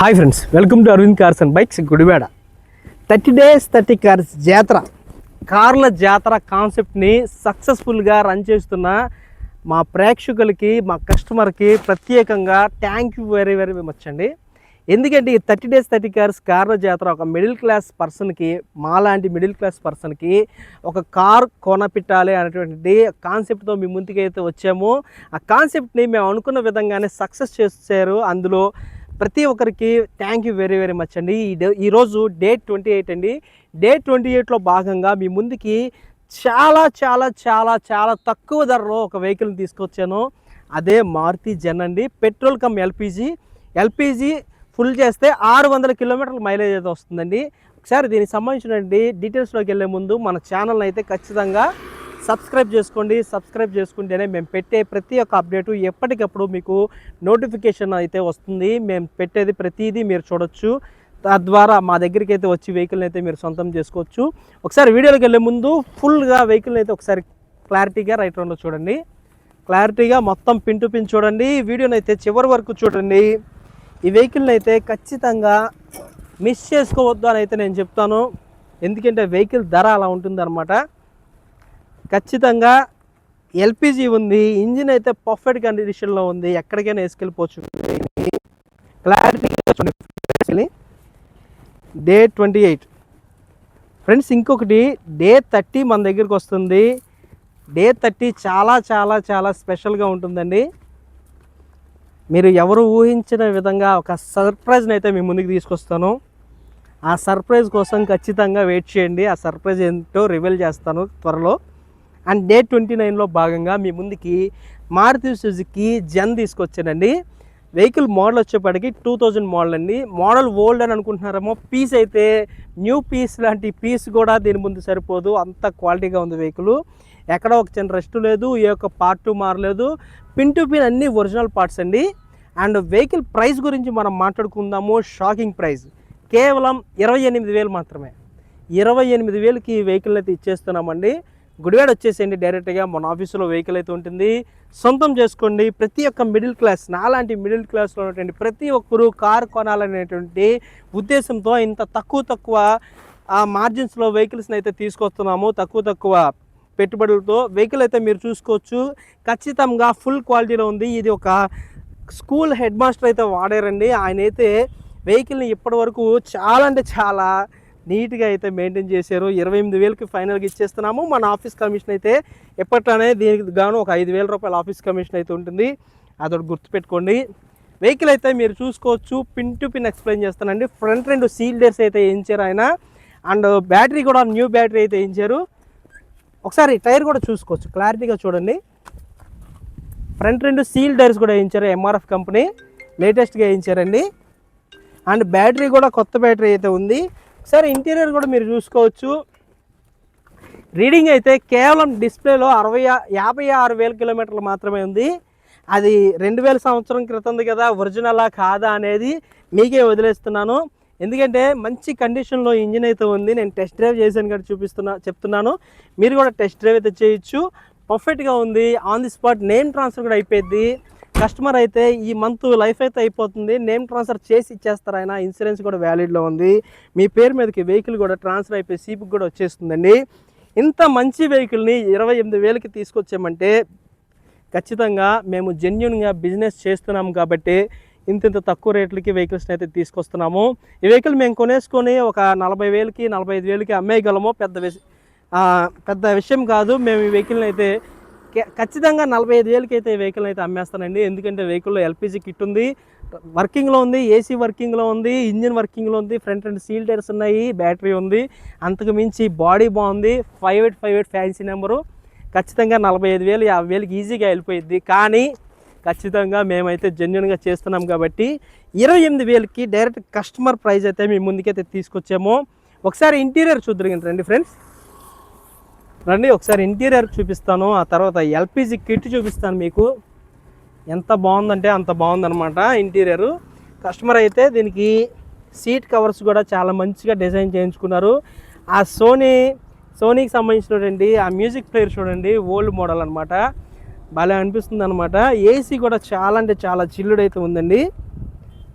Hi friends welcome to Aravind cars and bikes Gudivada thirty days thirty cars జాతర. కార్ల జాతర కాన్సెప్ట్ని సక్సెస్ఫుల్గా రన్ చేస్తున్న మా ప్రేక్షకులకి మా కస్టమర్కి ప్రత్యేకంగా thank you very very much అండి. ఎందుకంటే ఈ థర్టీ డేస్ థర్టీ కార్స్ కార్ల జాతర ఒక మిడిల్ క్లాస్ పర్సన్కి మాలాంటి మిడిల్ క్లాస్ పర్సన్కి ఒక కార్ కొనపెట్టాలి అనేటువంటి కాన్సెప్ట్తో మీ ముందుకైతే వచ్చాము. ఆ కాన్సెప్ట్ని మేము అనుకున్న విధంగానే సక్సెస్ చేశారు. అందులో ప్రతి ఒక్కరికి thank you very very much అండి. ఈ డే- ఈరోజు డేట్ ట్వంటీ ఎయిట్ అండి. డేట్ ట్వంటీ ఎయిట్లో భాగంగా మీ ముందుకి చాలా చాలా చాలా చాలా తక్కువ ధరలో ఒక వెహికల్ని తీసుకొచ్చాను. అదే మారుతి జెన్ అండి. Petrol cum LPG. LPG full చేస్తే ఆరు వందల కిలోమీటర్ల మైలేజ్ అయితే వస్తుందండి. ఒకసారి దీనికి సంబంధించినటువంటి డీటెయిల్స్లోకి వెళ్ళే ముందు మన ఛానల్ని అయితే ఖచ్చితంగా సబ్స్క్రైబ్ చేసుకోండి సబ్స్క్రైబ్ చేసుకుంటేనే మేము పెట్టే ప్రతి ఒక్క అప్డేటు ఎప్పటికప్పుడు మీకు నోటిఫికేషన్ అయితే వస్తుంది. మేము పెట్టేది ప్రతిదీ మీరు చూడొచ్చు. తద్వారా మా దగ్గరికి అయితే వచ్చి వెహికల్ని అయితే మీరు సొంతం చేసుకోవచ్చు. ఒకసారి వీడియోలోకి వెళ్ళే ముందు ఫుల్గా వెహికల్ని అయితే ఒకసారి క్లారిటీగా రైట్ రౌండ్లో చూడండి. క్లారిటీగా మొత్తం పిన్ టు పిన్ చూడండి. వీడియోని అయితే చివరి వరకు చూడండి. ఈ వెహికల్ని అయితే ఖచ్చితంగా మిస్ చేసుకోవద్దు అని అయితే నేను చెప్తాను. ఎందుకంటే వెహికల్ ధర అలా ఉంటుందన్నమాట. ఖచ్చితంగా ఎల్పిజి ఉంది ఇంజిన్ అయితే పర్ఫెక్ట్ కండిషన్లో ఉంది ఎక్కడికైనా వేసుకెళ్ళిపోవచ్చు. క్లారిటీగా చూడండి డే ట్వంటీ ఎయిట్ ఫ్రెండ్స్ ఇంకొకటి డే థర్టీ మన దగ్గరికి వస్తుంది. డే థర్టీ చాలా చాలా చాలా స్పెషల్గా ఉంటుందండి. మీరు ఎవరు ఊహించిన విధంగా ఒక సర్ప్రైజ్ని అయితే మీ ముందుకు తీసుకొస్తాను. ఆ సర్ప్రైజ్ కోసం ఖచ్చితంగా వెయిట్ చేయండి. ఆ సర్ప్రైజ్ ఏంటో రివీల్ చేస్తాను త్వరలో. అండ్ డే ట్వంటీ నైన్లో భాగంగా మీ ముందుకి మారుతి సుజుకి జన్ తీసుకొచ్చానండి. వెహికల్ మోడల్ వచ్చేప్పటికి టూ థౌజండ్ మోడల్ అండి. మోడల్ ఓల్డ్ అని అనుకుంటున్నారేమో పీస్ అయితే న్యూ పీస్ లాంటి పీస్ కూడా దీని ముందు సరిపోదు. అంత క్వాలిటీగా ఉంది వెహికల్. ఎక్కడ ఒక చిన్న రెస్ట్ లేదు ఏ ఒక్క పార్ట్ మారలేదు. పిన్ టు పిన్ అన్ని ఒరిజినల్ పార్ట్స్ అండి. అండ్ వెహికల్ ప్రైస్ గురించి మనం మాట్లాడుకుందాము. Shocking price. కేవలం ఇరవై ఎనిమిది వేలు మాత్రమే. ఇరవై ఎనిమిది వేలకి ఈ వెహికల్ అయితే ఇచ్చేస్తున్నామండి. గుడివాడ వచ్చేసేయండి డైరెక్ట్గా. మన ఆఫీసులో వెహికల్ అయితే ఉంటుంది. సొంతం చేసుకోండి. ప్రతి ఒక్క మిడిల్ క్లాస్ నాలాంటి మిడిల్ క్లాస్లో ఉన్నటువంటి ప్రతి ఒక్కరూ కారు కొనాలనేటువంటి ఉద్దేశంతో ఇంత తక్కువ తక్కువ ఆ మార్జిన్స్లో వెహికల్స్ని అయితే తీసుకొస్తున్నాము. తక్కువ తక్కువ పెట్టుబడులతో వెహికల్ అయితే మీరు చూసుకోవచ్చు. ఖచ్చితంగా ఫుల్ క్వాలిటీలో ఉంది. ఇది ఒక స్కూల్ హెడ్ మాస్టర్ అయితే వాడారండి. ఆయన అయితే వెహికల్ని ఇప్పటి వరకు చాలా అంటే చాలా నీట్గా అయితే మెయింటైన్ చేశారు. ఇరవై ఎనిమిది వేలకి ఫైనల్గా ఇచ్చేస్తున్నాము. మన ఆఫీస్ కమిషన్ అయితే ఎప్పట్లానే దీనికి గాను ఒక ఐదు వేల రూపాయల ఆఫీస్ కమిషన్ అయితే ఉంటుంది. అదొకటి గుర్తుపెట్టుకోండి. వెహికల్ అయితే మీరు చూసుకోవచ్చు. పిన్ టు పిన్ ఎక్స్ప్లెయిన్ చేస్తానండి. ఫ్రంట్ రెండు సీల్డర్స్ అయితే వేయించారు ఆయన. అండ్ బ్యాటరీ కూడా న్యూ బ్యాటరీ అయితే వేయించారు. ఒకసారి టైర్ కూడా చూసుకోవచ్చు. క్లారిటీగా చూడండి. ఫ్రంట్ రెండు సీల్ టైర్స్ కూడా వేయించారు ఎంఆర్ఎఫ్ కంపెనీ. లేటెస్ట్గా వేయించారండి. అండ్ బ్యాటరీ కూడా కొత్త బ్యాటరీ అయితే ఉంది. సరే ఇంటీరియర్ కూడా మీరు చూసుకోవచ్చు. రీడింగ్ అయితే కేవలం డిస్ప్లేలో అరవై యాభై ఆరు వేల కిలోమీటర్లు మాత్రమే ఉంది. అది రెండు వేల సంవత్సరం క్రితంది కదా ఒరిజినలా కాదా అనేది మీకే వదిలేస్తున్నాను. ఎందుకంటే మంచి కండిషన్లో ఇంజిన్ అయితే ఉంది. నేను టెస్ట్ డ్రైవ్ చేశాను కదా చూపిస్తున్నా చెప్తున్నాను. మీరు కూడా టెస్ట్ డ్రైవ్ అయితే చేయొచ్చు. పర్ఫెక్ట్గా ఉంది. On the spot name transfer కూడా అయిపోయింది. కస్టమర్ అయితే ఈ మంత్ లైఫ్ అయితే అయిపోతుంది. నేమ్ ట్రాన్స్ఫర్ చేసి ఇచ్చేస్తారు ఆయన. ఇన్సూరెన్స్ కూడా వ్యాలిడ్లో ఉంది. మీ పేరు మీదకి వెహికల్ కూడా ట్రాన్స్ఫర్ అయిపోయి సీపుకి కూడా వచ్చేస్తుందండి. ఇంత మంచి వెహికల్ని ఇరవై ఎనిమిది వేలకి తీసుకొచ్చామంటే ఖచ్చితంగా మేము జెన్యున్గా బిజినెస్ చేస్తున్నాము కాబట్టి ఇంత ఇంత తక్కువ రేట్లకి వెహికల్స్ని అయితే తీసుకొస్తున్నాము. ఈ వెహికల్ మేము కొనేసుకొని ఒక నలభై వేలకి నలభై ఐదు వేలకి అమ్మేయగలము. పెద్ద పెద్ద విషయం కాదు. మేము ఈ వెహికల్ని అయితే ఖచ్చితంగా నలభై ఐదు వేలకి అయితే వెహికల్ అయితే అమ్మేస్తానండి. ఎందుకంటే వెహికల్లో ఎల్పిజి కిట్ ఉంది వర్కింగ్లో ఉంది ఏసీ వర్కింగ్లో ఉంది ఇంజిన్ వర్కింగ్లో ఉంది ఫ్రంట్ అండ్ సీల్ టైర్స్ ఉన్నాయి బ్యాటరీ ఉంది. అంతకు మించి బాడీ బాగుంది. Five eight five eight fancy number ఖచ్చితంగా నలభై ఐదు వేలు యాభై వేలకి ఈజీగా వెళ్ళిపోయింది కానీ ఖచ్చితంగా మేమైతే జెన్యున్గా చేస్తున్నాం కాబట్టి ఇరవై ఎనిమిది వేలకి డైరెక్ట్ కస్టమర్ ప్రైజ్ అయితే మేము ముందుకైతే తీసుకొచ్చాము. ఒకసారి ఇంటీరియర్ చూద్దరు రండి ఫ్రెండ్స్ రండి ఒకసారి ఇంటీరియర్ చూపిస్తాను ఆ తర్వాత ఎల్పిజి కిట్ చూపిస్తాను మీకు. ఎంత బాగుందంటే అంత బాగుందనమాట ఇంటీరియర్. కస్టమర్ అయితే దీనికి సీట్ కవర్స్ కూడా చాలా మంచిగా డిజైన్ చేయించుకున్నారు. ఆ సోనీ సోనీకి సంబంధించినటువంటి ఆ మ్యూజిక్ ప్లేయర్ చూడండి ఓల్డ్ మోడల్ అనమాట భలే అనిపిస్తుంది అనమాట ఏసీ కూడా చాలా అంటే చాలా చిల్లుడు అయితే ఉందండి.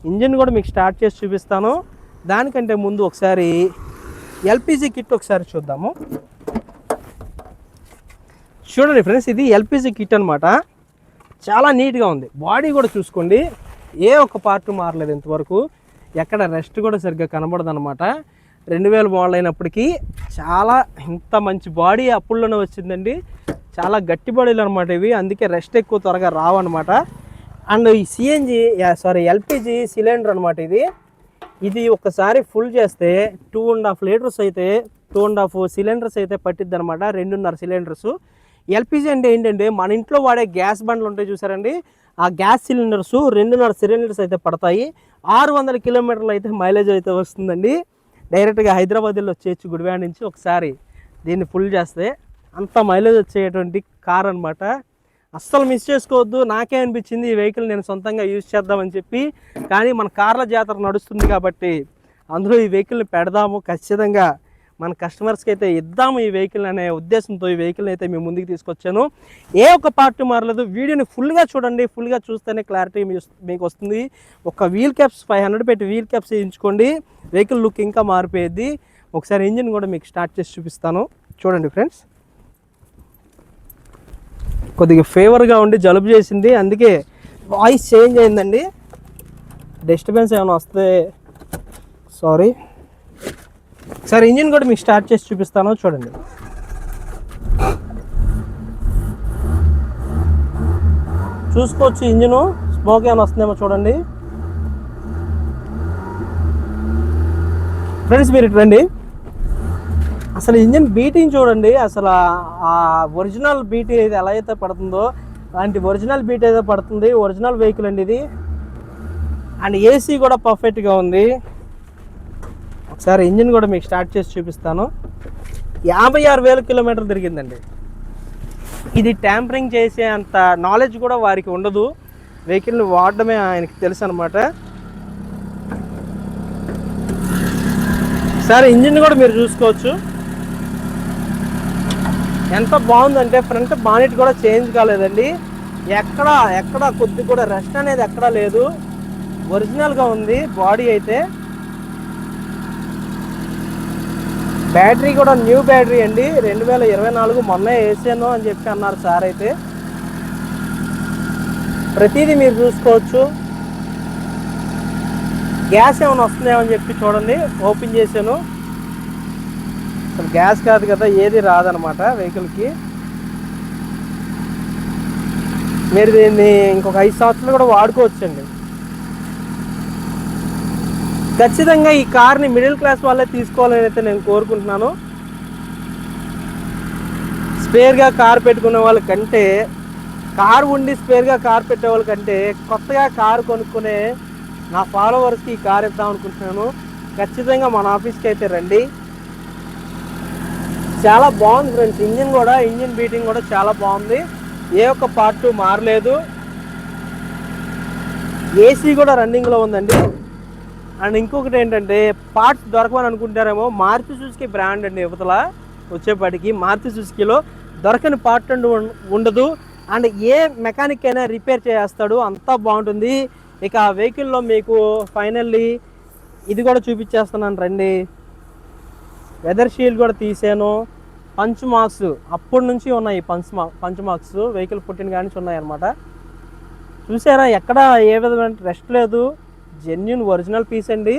ఇంజిన్ కూడా మీకు స్టార్ట్ చేసి చూపిస్తాను. దానికంటే ముందు ఒకసారి ఎల్పిజి కిట్ ఒకసారి చూద్దాము. చూడండి ఫ్రెండ్స్ ఇది ఎల్పిజి కిట్ అనమాట చాలా నీట్గా ఉంది. బాడీ కూడా చూసుకోండి. ఏ ఒక్క పార్ట్ మారలేదు ఇంతవరకు. ఎక్కడ రెస్ట్ కూడా సరిగ్గా కనబడదు అనమాట రెండు వేల మోడల్ అయినప్పటికీ చాలా ఇంత మంచి బాడీ అప్పుల్లోనే వచ్చిందండి. చాలా గట్టి బాడీలు అనమాట ఇవి. అందుకే రెస్ట్ ఎక్కువ త్వరగా రావన్నమాట. అండ్ ఈ సిఎన్జి సారీ ఎల్పిజి సిలిండర్ అనమాట ఇది. ఇది ఒకసారి ఫుల్ చేస్తే టూ అండ్ హాఫ్ లీటర్స్ అయితే టూ అండ్ హాఫ్ సిలిండర్స్ అయితే పట్టిద్ది అనమాట రెండున్నర సిలిండర్స్. ఎల్పిజి అంటే ఏంటంటే మన ఇంట్లో వాడే గ్యాస్ బండ్లు ఉంటాయి చూసారండి. ఆ గ్యాస్ సిలిండర్స్ రెండున్నర సిలిండర్స్ అయితే పడతాయి. ఆరు వందల కిలోమీటర్లు అయితే మైలేజ్ అయితే వస్తుందండి. డైరెక్ట్గా హైదరాబాద్లో వచ్చేయచ్చు గుడివాడ నుంచి ఒకసారి దీన్ని ఫుల్ చేస్తే అంత మైలేజ్ వచ్చేటువంటి కార్ అనమాట అస్సలు మిస్ చేసుకోవద్దు. నాకే అనిపించింది ఈ వెహికల్ నేను సొంతంగా యూజ్ చేద్దామని చెప్పి. కానీ మన కార్ల జాతర నడుస్తుంది కాబట్టి అందులో ఈ వెహికల్ని పెడదాము. ఖచ్చితంగా మన కస్టమర్స్కి అయితే ఇద్దాము ఈ వెహికల్ అనే ఉద్దేశంతో ఈ వెహికల్ అయితే మేము ముందుకు తీసుకొచ్చాను. ఏ ఒక్క పార్ట్ మారలేదు. వీడియోని ఫుల్గా చూడండి. ఫుల్గా చూస్తేనే క్లారిటీ మీకు వస్తుంది. ఒక వీల్ క్యాప్స్ ఫైవ్ హండ్రెడ్ పెట్టి వీల్ క్యాప్స్ వేయించుకోండి. వెహికల్ లుక్ ఇంకా మారిపోయేది. ఒకసారి ఇంజిన్ కూడా మీకు స్టార్ట్ చేసి చూపిస్తాను. చూడండి ఫ్రెండ్స్ కొద్దిగా ఫేవర్గా ఉండి జలుబు చేసింది. అందుకే వాయిస్ చేంజ్ అయిందండి. డిస్టర్బెన్స్ ఏమైనా వస్తే సారీ సార్ ఇంజిన్ కూడా మీకు స్టార్ట్ చేసి చూపిస్తాను. చూడండి. చూసుకోవచ్చు ఇంజిన్. స్మోక్ ఏమైనా వస్తుందేమో చూడండి. ఫ్రెండ్స్ మీరు ఇటు రండి. అసలు ఇంజిన్ బీటింగ్ చూడండి. అసలు ఆ ఒరిజినల్ బీట్ అయితే ఎలా అయితే పడుతుందో అలాంటి ఒరిజినల్ బీట్ అయితే పడుతుంది ఒరిజినల్ వెహికల్ అండి ఇది. అండ్ ఏసీ కూడా పర్ఫెక్ట్గా ఉంది. ఒకసారి ఇంజిన్ కూడా మీకు స్టార్ట్ చేసి చూపిస్తాను. యాభై ఆరు వేల కిలోమీటర్ తిరిగిందండి. ఇది ట్యాంపరింగ్ చేసే అంత నాలెడ్జ్ కూడా వారికి ఉండదు. వెహికల్ని వాడడమే ఆయనకి తెలుసు అనమాట సరే ఇంజిన్ కూడా మీరు చూసుకోవచ్చు. ఎంత బాగుందంటే ఫ్రంట్ బానెట్ కూడా చేంజ్ కాలేదండి. ఎక్కడ ఎక్కడ కొద్ది కూడా రెస్ట్ అనేది ఎక్కడా లేదు. ఒరిజినల్గా ఉంది బాడీ అయితే. బ్యాటరీ కూడా న్యూ బ్యాటరీ అండి. రెండు వేల ఇరవై నాలుగు మొన్న వేసాను అని చెప్పి అన్నారు సార్ అయితే. ప్రతిదీ మీరు చూసుకోవచ్చు. గ్యాస్ ఏమైనా వస్తుందేమో అని చెప్పి చూడండి. ఓపెన్ చేశాను. అసలు గ్యాస్ కాదు కదా ఏది రాదనమాట వెహికల్కి. మీరు దీన్ని ఇంకొక ఐదు సంవత్సరాలు కూడా వాడుకోవచ్చండి. ఖచ్చితంగా ఈ కార్ని మిడిల్ క్లాస్ వాళ్ళే తీసుకోవాలని అయితే నేను కోరుకుంటున్నాను. స్పేర్గా కార్ పెట్టుకునే వాళ్ళకంటే కార్ ఉండి స్పేర్గా కార్ పెట్టే వాళ్ళకంటే కొత్తగా కార్ కొనుక్కునే నా ఫాలోవర్స్కి ఈ కార్ ఇద్దాం అనుకుంటున్నాను. ఖచ్చితంగా మన ఆఫీస్కి అయితే రండి. చాలా బాగుంది ఫ్రెండ్స్ ఇంజిన్ కూడా ఇంజిన్ బీటింగ్ కూడా చాలా బాగుంది. ఏ ఒక్క పార్ట్ మారలేదు. ఏసీ కూడా రన్నింగ్లో ఉందండి. అండ్ ఇంకొకటి ఏంటంటే పార్ట్స్ దొరకమని అనుకుంటారేమో మారుతి సుజుకి బ్రాండ్ అండి యువతల వచ్చేపాటికి మారుతి సుజుకిలో దొరకని పార్ట్ అండ్ ఉండదు. అండ్ ఏ మెకానిక్ అయినా రిపేర్ చేస్తాడు అంతా బాగుంటుంది. ఇక ఆ వెహికల్లో మీకు ఫైనల్లీ ఇది కూడా చూపించేస్తున్నాను రండి. వెదర్ షీల్డ్ కూడా తీసాను. పంచ్ మార్క్స్ అప్పటి నుంచి ఉన్నాయి పంచ్ మా పంచ్ మార్క్స్ వెహికల్ పుట్టిన కానీ నుంచి ఉన్నాయి అనమాట చూసారా ఎక్కడ ఏ విధమైన రెస్ట్ లేదు. జెన్యున్ ఒరిజినల్ పీస్ అండి.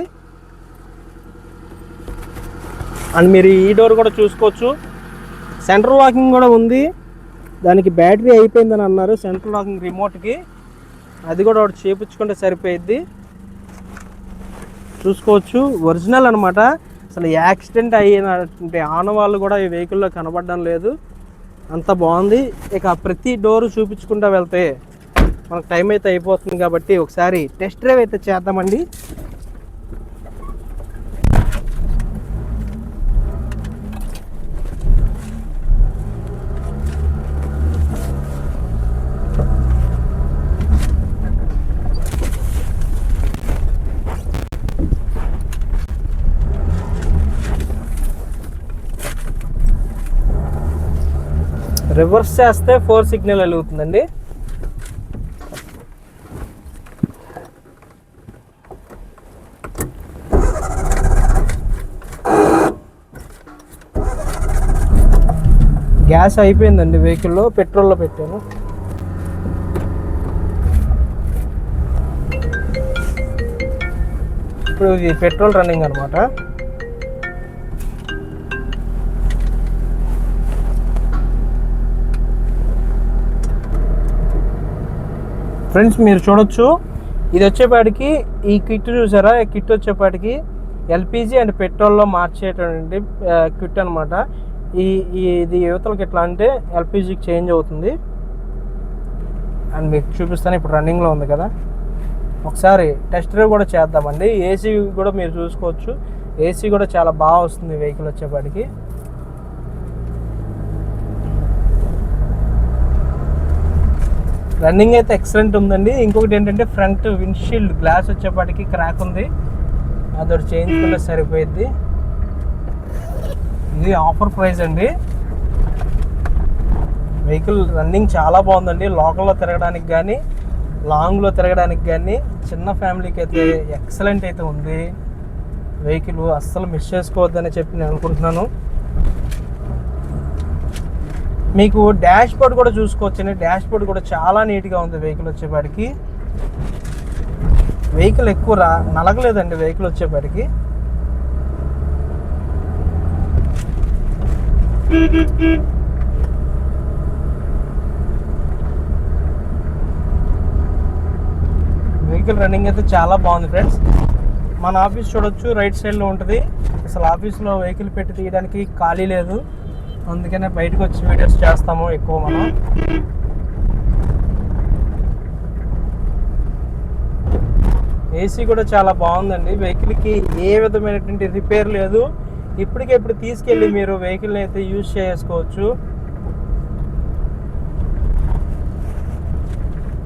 అండ్ మీరు ఈ డోర్ కూడా చూసుకోవచ్చు. సెంట్రల్ వాకింగ్ కూడా ఉంది. దానికి బ్యాటరీ అయిపోయిందని అన్నారు. సెంట్రల్ వాకింగ్ రిమోట్కి అది కూడా ఒకటి చేపించుకుంటే సరిపోయిద్ది. చూసుకోవచ్చు. ఒరిజినల్ అనమాట అసలు యాక్సిడెంట్ అయినటువంటి ఆనవాళ్ళు కూడా ఈ వెహికల్లో కనబడడం లేదు. అంత బాగుంది. ఇక ప్రతి డోరు చూపించుకుంటూ వెళ్తే మనకు టైం అయితే అయిపోతుంది కాబట్టి ఒకసారి టెస్ట్ డ్రైవ్ అయితే చేద్దామండి. రివర్స్ చేస్తే ఫోర్ సిగ్నల్ వెలుగుతుందండి గ్యాస్ అయిపోయిందండి వెహికల్లో పెట్రోల్లో పెట్టాను. ఇప్పుడు ఇది పెట్రోల్ రన్నింగ్ అనమాట ఫ్రెండ్స్ మీరు చూడొచ్చు. ఇది వచ్చేపాటికి ఈ కిట్ చూసారా? ఈ కిట్ వచ్చేపాటికి ఎల్పిజి అండ్ పెట్రోల్లో మార్చేటువంటి కిట్ అనమాట ఈ ఈ- ఇది యువతలకి ఎట్లా అంటే ఎల్పిజికి చేంజ్ అవుతుంది. అండ్ మీకు చూపిస్తాను ఇప్పుడు రన్నింగ్లో ఉంది కదా. ఒకసారి టెస్ట్ డ్రైవ్ కూడా చేద్దామండి. ఏసీ కూడా మీరు చూసుకోవచ్చు. ఏసీ కూడా చాలా బాగా వస్తుంది వెహికల్ వచ్చేపాటికి. రన్నింగ్ అయితే ఎక్సలెంట్ ఉందండి. ఇంకొకటి ఏంటంటే ఫ్రంట్ విండ్షీల్డ్ గ్లాస్ వచ్చేపాటికి క్రాక్ ఉంది. అదొకటి చేయించుకుంటే సరిపోయిద్ది. ఇది ఆఫర్ ప్రైస్ అండి. వెహికల్ రన్నింగ్ చాలా బాగుందండి. లోకల్లో తిరగడానికి కానీ లాంగ్లో తిరగడానికి కానీ చిన్న ఫ్యామిలీకి అయితే ఎక్సలెంట్ అయితే ఉంది. వెహికల్ అస్సలు మిస్ చేసుకోవద్దని చెప్పి నేను అనుకుంటున్నాను. మీకు డాష్ బోర్డ్ కూడా చూసుకోవచ్చండి. డాష్ బోర్డ్ కూడా చాలా నీట్గా ఉంది వెహికల్ వచ్చేపాటికి. వెహికల్ ఎక్కువ రా నలగలేదండి వెహికల్ వచ్చేపాటికి. వెహికల్ రన్నింగ్ అయితే చాలా బాగుంది ఫ్రెండ్స్ మన ఆఫీస్ చూడొచ్చు రైట్ సైడ్లో ఉంటుంది. అసలు ఆఫీస్లో వెహికల్ పెట్టి తీయడానికి ఖాళీ లేదు. అందుకనే బయటకు వచ్చి వీడియోస్ చేస్తాము ఎక్కువ మనం. ఏసీ కూడా చాలా బాగుందండి. వెహికల్కి ఏ విధమైనటువంటి రిపేర్ లేదు. ఇప్పటికిప్పుడు తీసుకెళ్ళి మీరు వెహికల్ని అయితే యూజ్ చేసుకోవచ్చు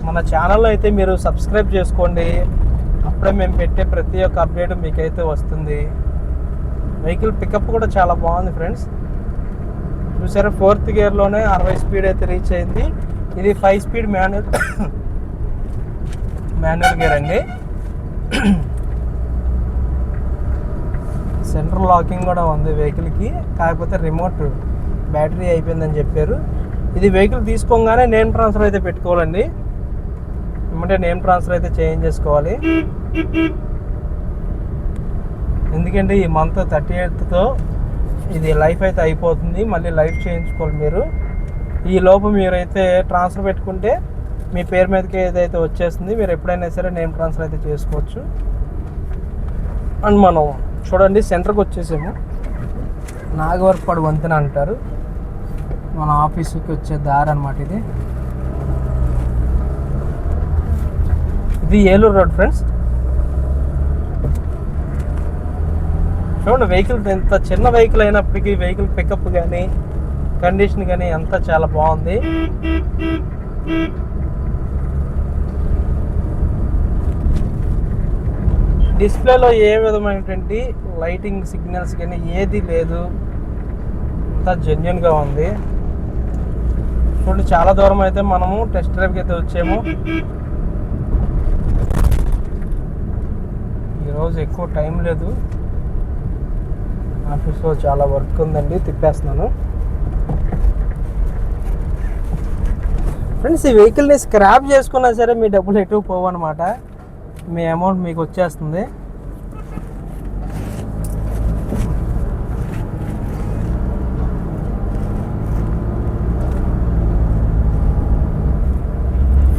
మన ఛానల్లో అయితే మీరు సబ్స్క్రైబ్ చేసుకోండి. అప్పుడే మేము పెట్టే ప్రతి ఒక్క అప్డేట్ మీకైతే వస్తుంది. వెహికల్ పికప్ కూడా చాలా బాగుంది ఫ్రెండ్స్ చూసారా ఫోర్త్ గేర్లోనే అరవై స్పీడ్ అయితే రీచ్ అయింది. ఇది five speed manual manual gear అండి. సెంట్రల్ లాకింగ్ కూడా ఉంది వెహికల్కి. కాకపోతే రిమోట్ బ్యాటరీ అయిపోయిందని చెప్పారు. ఇది వెహికల్ తీసుకోగానే నేమ్ ట్రాన్స్ఫర్ అయితే పెట్టుకోవాలండి. ఏమంటే నేమ్ ట్రాన్స్ఫర్ అయితే చేంజ్ చేసుకోవాలి. ఎందుకంటే ఈ మంత్ థర్టీ ఎయిత్తో ఇది లైఫ్ అయితే అయిపోతుంది. మళ్ళీ లైఫ్ చేయించుకోవాలి మీరు. ఈ లోపు మీరైతే ట్రాన్స్ఫర్ పెట్టుకుంటే మీ పేరు మీదకి ఏదైతే వచ్చేస్తుంది మీరు ఎప్పుడైనా సరే నేమ్ ట్రాన్స్ఫర్ అయితే చేసుకోవచ్చు. అండ్ మనం చూడండి సెంటర్కి వచ్చేసాము. నాగవరపాడు వంతెన అంటారు. మన ఆఫీసుకి వచ్చే దారి అనమాట ఇది. ఇది ఏలూరు రోడ్ ఫ్రెండ్స్. చూడండి వెహికల్ ఎంత చిన్న వెహికల్ అయినప్పటికీ వెహికల్ పికప్ కానీ కండిషన్ కానీ అంతా చాలా బాగుంది. డిస్ప్లేలో ఏ విధమైనటువంటి లైటింగ్ సిగ్నల్స్ కానీ ఏది లేదు. అంతా జెన్యున్గా ఉంది. చూడండి చాలా దూరం అయితే మనము టెస్ట్ డ్రైవ్కి అయితే వచ్చాము. ఈరోజు ఎక్కువ టైం లేదు. ఆఫీస్లో చాలా వర్క్ ఉందండి తిప్పేస్తున్నాను. ఫ్రెండ్స్ ఈ వెహికల్ని స్క్రాప్ చేసుకున్నా సరే మీ డబ్బులు ఎటు పోవు అనమాట మీ అమౌంట్ మీకు వచ్చేస్తుంది.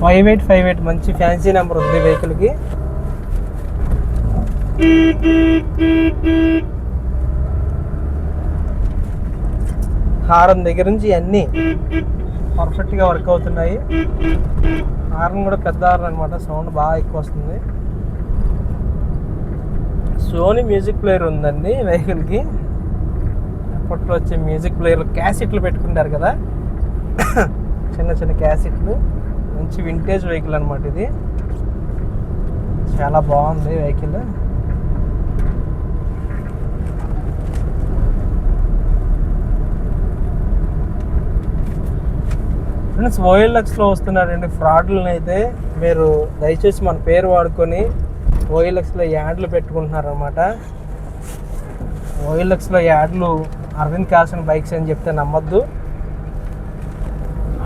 ఫైవ్ ఎయిట్ ఫైవ్ ఎయిట్ మంచి ఫ్యాన్సీ నెంబర్ ఉంది వెహికల్కి హారం దగ్గర నుంచి అన్నీ పర్ఫెక్ట్గా వర్క్ అవుతున్నాయి. హార్న్ కూడా పెద్ద హార్న్ అనమాట సౌండ్ బాగా ఎక్కువ వస్తుంది. సోనీ మ్యూజిక్ ప్లేయర్ ఉందండి వెహికల్కి. అప్పట్లో వచ్చే మ్యూజిక్ ప్లేయర్లు క్యాసెట్లు పెట్టుకుంటారు కదా. చిన్న చిన్న క్యాసెట్లు. మంచి వింటేజ్ వెహికల్ అనమాట ఇది. చాలా బాగుంది వెహికల్. ఫ్రెండ్స్ ఓఎల్ఎక్స్లో వస్తున్నారండి ఫ్రాడ్లను అయితే మీరు దయచేసి మన పేరు వాడుకొని ఓఎల్ఎక్స్లో యాడ్లు పెట్టుకుంటున్నారనమాట ఓఎల్ఎక్స్లో యాడ్లు అరవింద్ కాసన్ బైక్స్ అని చెప్తే నమ్మొద్దు.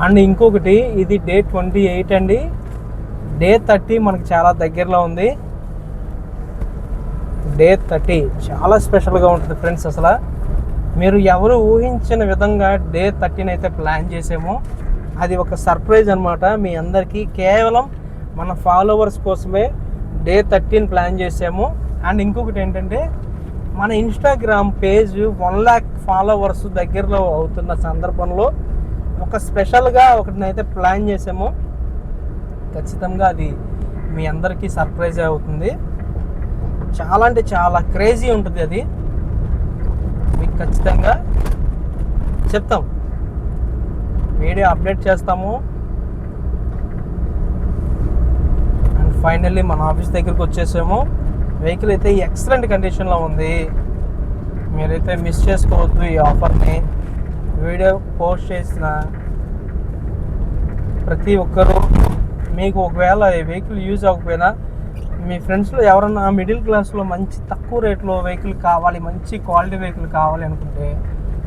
అండ్ ఇంకొకటి ఇది డే ట్వంటీ ఎయిట్ అండి. డే థర్టీ మనకు చాలా దగ్గరలో ఉంది. డే థర్టీ చాలా స్పెషల్గా ఉంటుంది ఫ్రెండ్స్ అసలు. మీరు ఎవరు ఊహించిన విధంగా డే థర్టీని అయితే ప్లాన్ చేసామో అది ఒక సర్ప్రైజ్ అనమాట మీ అందరికీ కేవలం మన ఫాలోవర్స్ కోసమే డే థర్టీన్ ప్లాన్ చేసాము అండ్ ఇంకొకటి ఏంటంటే మన Instagram page one lakh followers దగ్గరలో అవుతున్న సందర్భంలో ఒక స్పెషల్గా ఒకటినైతే ప్లాన్ చేసాము ఖచ్చితంగా అది మీ అందరికీ సర్ప్రైజ్ అవుతుంది. చాలా అంటే చాలా క్రేజీ ఉంటుంది అది. మీకు ఖచ్చితంగా చెప్తాం. వీడియో అప్డేట్ చేస్తాము. అండ్ ఫైనల్లీ మన ఆఫీస్ దగ్గరికి వచ్చేసాము. వెహికల్ అయితే ఎక్సలెంట్ కండిషన్లో ఉంది. మీరైతే మిస్ చేసుకోవద్దు ఈ ఆఫర్ని వీడియో పోస్ట్ చేసిన ప్రతి ఒక్కరూ మీకు ఒకవేళ ఈ వెహికల్ యూజ్ అవ్వకపోయినా మీ ఫ్రెండ్స్లో ఎవరన్నా మిడిల్ క్లాస్లో మంచి తక్కువ రేట్లో వెహికల్ కావాలి మంచి క్వాలిటీ వెహికల్ కావాలి అనుకుంటే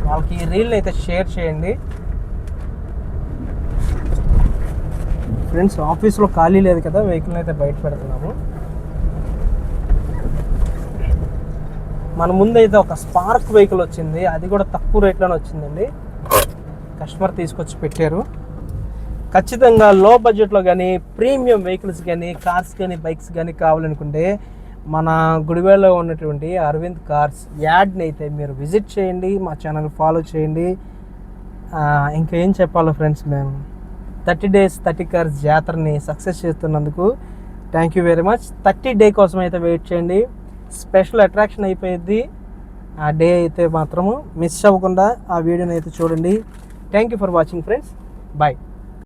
వాళ్ళకి ఈ రీల్ని అయితే షేర్ చేయండి. ఫ్రెండ్స్ ఆఫీస్లో ఖాళీ లేదు కదా వెహికల్ అయితే బయట పెడుతున్నాము. మన ముందు అయితే ఒక స్పార్క్ వెహికల్ వచ్చింది అది కూడా తక్కువ రేట్లోనే వచ్చిందండి. కస్టమర్ తీసుకొచ్చి పెట్టారు. ఖచ్చితంగా లో బడ్జెట్లో కానీ ప్రీమియం వెహికల్స్ కానీ కార్స్ కానీ బైక్స్ కానీ కావాలనుకుంటే మన గుడివేలో ఉన్నటువంటి అరవింద్ కార్స్ యాడ్ని అయితే మీరు విజిట్ చేయండి మా ఛానల్ ఫాలో చేయండి. ఇంకా ఏం చెప్పాలో ఫ్రెండ్స్ మేము థర్టీ డేస్ థర్టీ కార్స్ జాతరని సక్సెస్ చేస్తున్నందుకు thank you very much. Thirty day కోసం అయితే వెయిట్ చేయండి. స్పెషల్ అట్రాక్షన్ అయిపోయింది ఆ డే అయితే మాత్రము మిస్ అవ్వకుండా ఆ వీడియోని అయితే చూడండి. Thank you for watching friends. Bye.